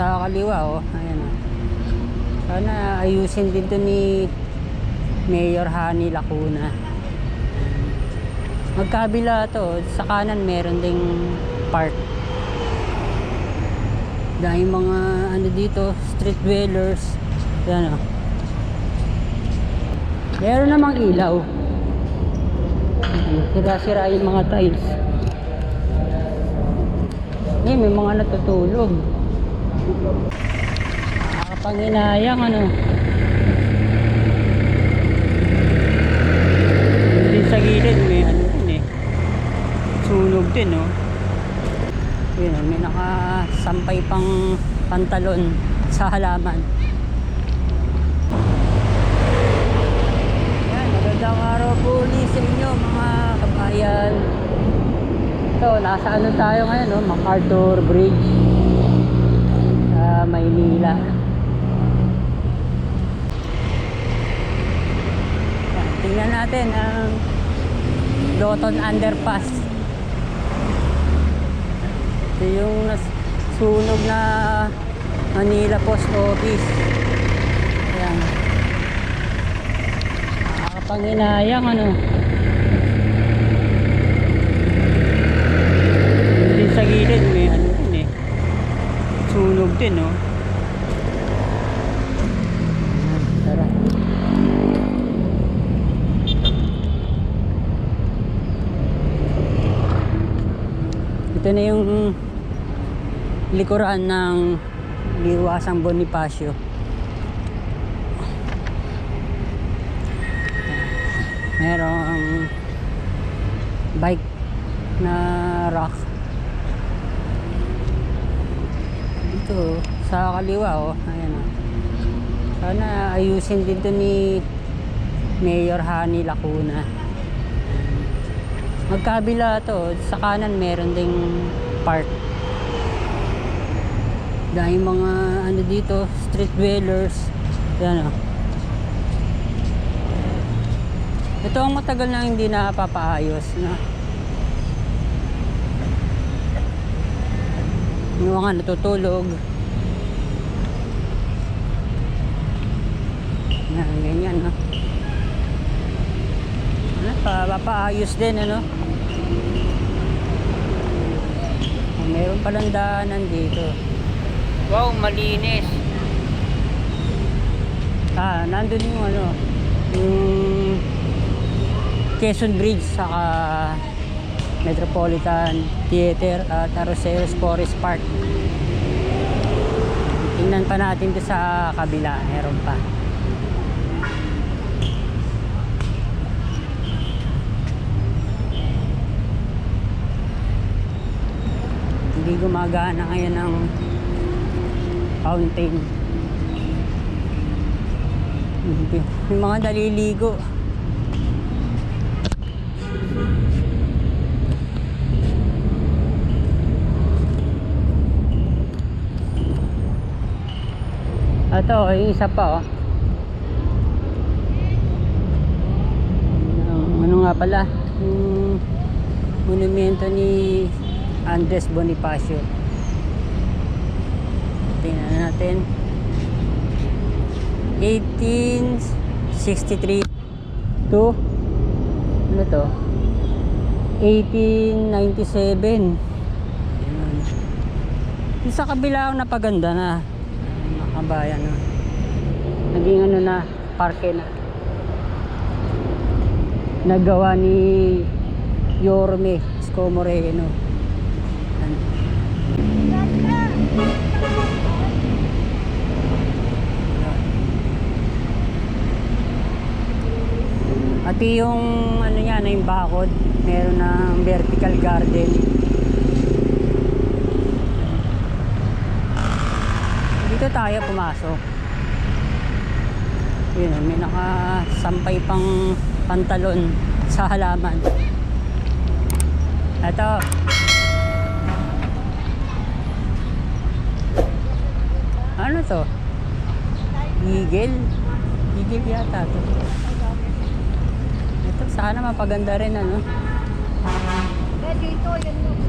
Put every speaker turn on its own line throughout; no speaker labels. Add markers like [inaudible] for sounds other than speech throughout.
sa kaliwa oh. Ayan oh. Sana ayusin din to ni Mayor Hani Lacuna. Magkabila to, sa kanan meron ding park. Dahil mga ano dito, street dwellers. Yan oh. Meron namang ilaw. Sira-sira yung mga tiles. Eh, may mga natutulog. Nakakapanginayang ano. Din sa gilid may ano din eh. Sunog din oh. Yun, oh, may nakasampay pang pantalon sa halaman. Yan, magandang araw po ulit sa inyo mga kabayan. Ito, nasa ano tayo ngayon, no? MacArthur Bridge Maynila. Yan, tingnan natin ang Doton Underpass. Ito yung sunog na Manila Post Office. Ayan. Nakakapanginayang ano. Din sa gilid may ano din eh. Sunog din oh. Tara. Ito na yung likuran ng Liwasang Bonifacio. Merong bike na rock. Dito, sa kaliwa oh. Ayan oh. Sana ayusin din to ni Mayor Hani Lacuna. Magkabila to, sa kanan meron ding park. Dahil mga ano dito, street dwellers. Yan oh. Ito ang matagal na hindi napapaayos na. Yung mga natutulog. Yan, ganyan no. Ano, pa, papaayos din ano. Meron palang daanan dito. Wow, malinis. Ah, nandun yung ano, yung Quezon Bridge saka Metropolitan Theater at Arroceros Forest Park. Tingnan pa natin doon sa kabila, meron pa. Hindi gumagana ngayon ang fountain. Yung mga naliligo. Ito, yung isa pa oh. Ang- Ano nga pala? Yung monumento ni Andres Bonifacio. Tingnan natin. 1863 to ano to? 1897. Ayan. Yung sa kabila ang napaganda na kabayan no? naging ano na parke na nagawa ni Yorme Esco Moreno Yan. Pati yung ano niya na yung bakod meron ng vertical garden dito tayo pumasok. Yun may nakasampay pang pantalon sa halaman. Ito ano to? Eagle? Eagle yata to. Ito sana mapaganda rin ano?
Eh, dito, yan yung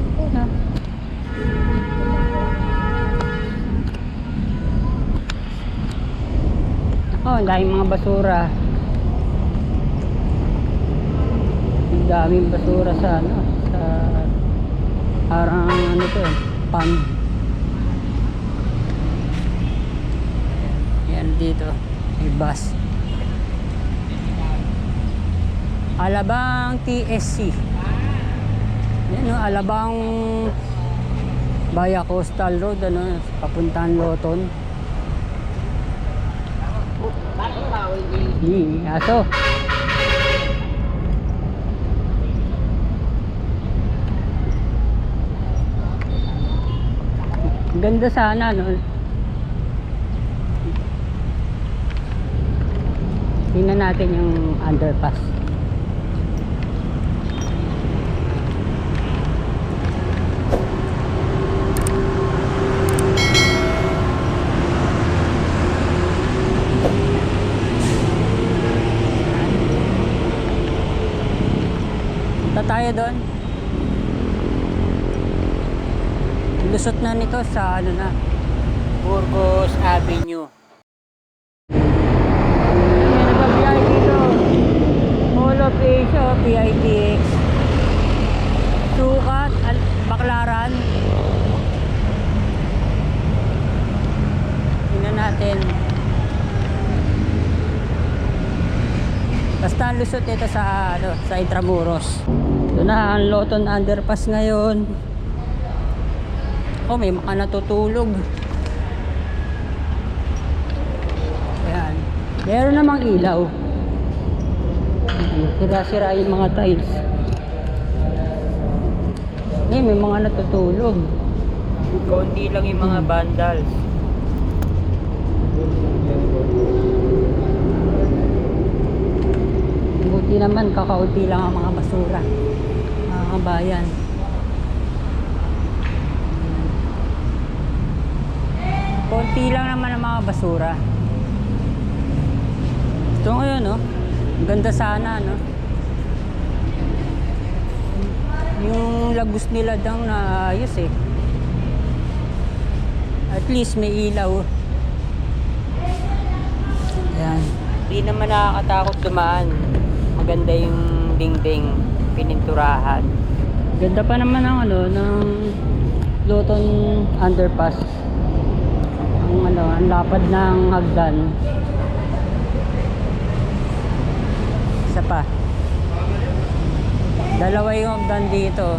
Oh, daming mga basura. Ang daming basura sa ano, sa parang ano to eh, pond. Yan dito, may bus. Alabang TSC. Yan no, Alabang Baya Coastal Road, ano, papuntang Loton. Hindi, aso. Ganda sana, no? Tingnan natin yung underpass. Tayo doon. Lusot na nito sa ano na, Burgos Avenue. Basta ang lusot ito sa ano, sa Intramuros. Ito na ang Loton Underpass ngayon. Oh, may mga natutulog. Ayan. Meron namang ilaw. Sira-sira yung mga tiles. Eh, may mga natutulog. Konti lang yung mga vandals. Buti naman, kakaunti lang ang mga basura. Mga kabayan. Konti lang naman ang mga basura. Ito ngayon, no? Ang Ganda sana, no? Yung lagos nila daw na ayos eh. At least may ilaw. Ayan. Hindi naman nakakatakot dumaan. Maganda yung dingding pininturahan. Ganda pa naman ng ano, ng Loton Underpass. Ang ano, ang lapad ng hagdan. Isa pa. Dalawa yung hagdan dito.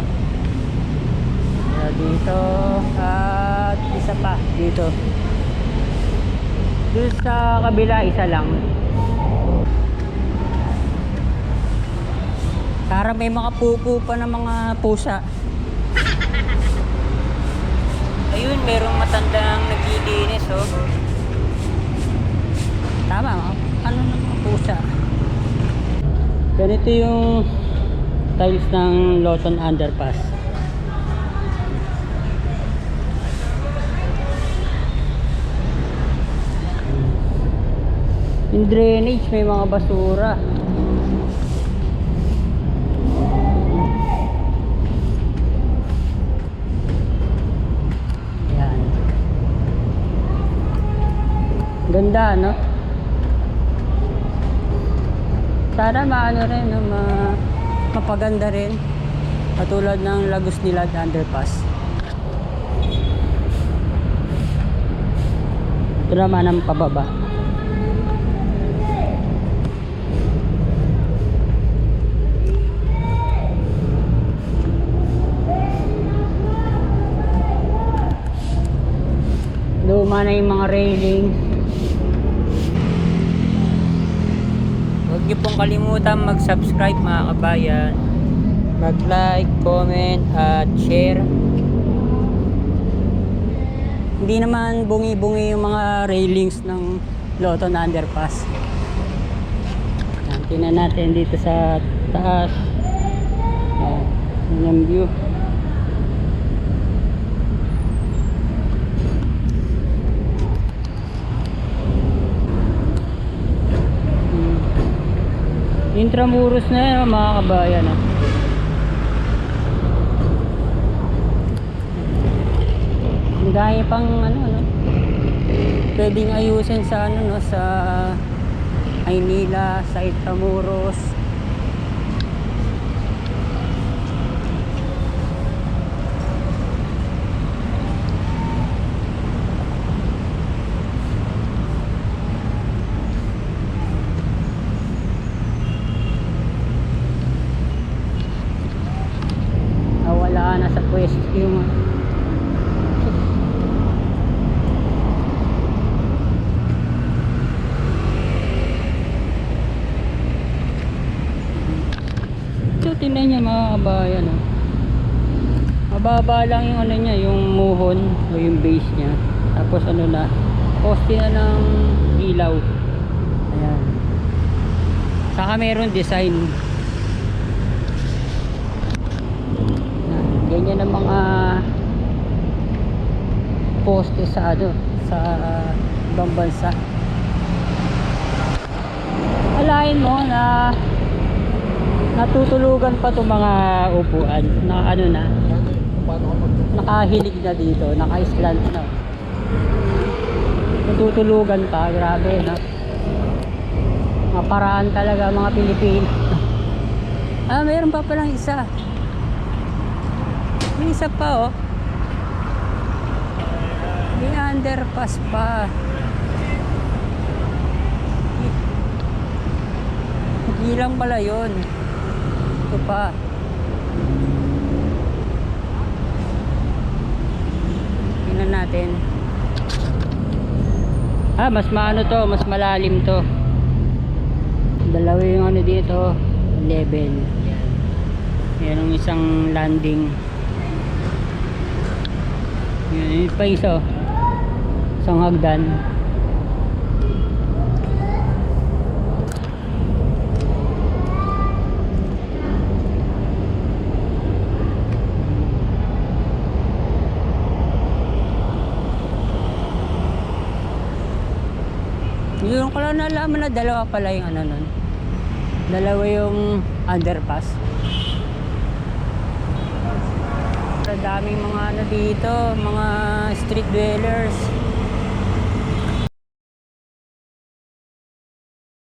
Dito at isa pa dito. Doon sa kabila isa lang. Para may mga pupo pa ng mga pusa. Ayun, merong matandang naglilinis, oh. Tama, oh. ano ng mga pusa. Ganito yung tiles ng Lawson Underpass. Yung drainage, may mga basura. Yan. Ganda, no? Sana maano rin, no? Ma mapaganda rin. Katulad ng Lagos Nilad Underpass. Ito naman ang pababa. Luma na yung mga railings. Huwag niyo pong kalimutan mag-subscribe mga kabayan. Mag-like, comment, at share. Hindi naman bungi-bungi yung mga railings ng Loton Underpass. Yan, Tingnan natin dito sa taas. Yan, yun yung view. Intramuros na yan mga kabayan. ah. Ang pang ano no. Pwedeng ayusin sa ano no sa Maynila, sa Intramuros. nawala na sa pwesto yung So, tingnan niya mga kabayan. Oh. Mababa lang yung ano niya, yung muhon o yung base niya. Tapos ano na, poste na ng ilaw. Ayan. Saka meron design. Yan. Ganyan ang mga poste sa ano, sa ibang bansa. Alain mo na natutulugan pa itong mga upuan. Na ano na? Nakahilig na dito. Naka-slant na. Natutulugan pa. Grabe na mga paraan talaga mga Pilipino. [laughs] Ah mayroon pa palang isa. May isa pa oh. May underpass pa. Hindi lang pala yun ito pa. Tingnan natin. Ah mas maano to mas malalim to. Dalawa yung ano dito level. Yan ang isang landing. Yan yun pa isa oh. isang hagdan Yung ko lang nalaman na dalawa pala yung ano nun. Dalawa yung underpass. Ang daming mga ano dito, mga street dwellers.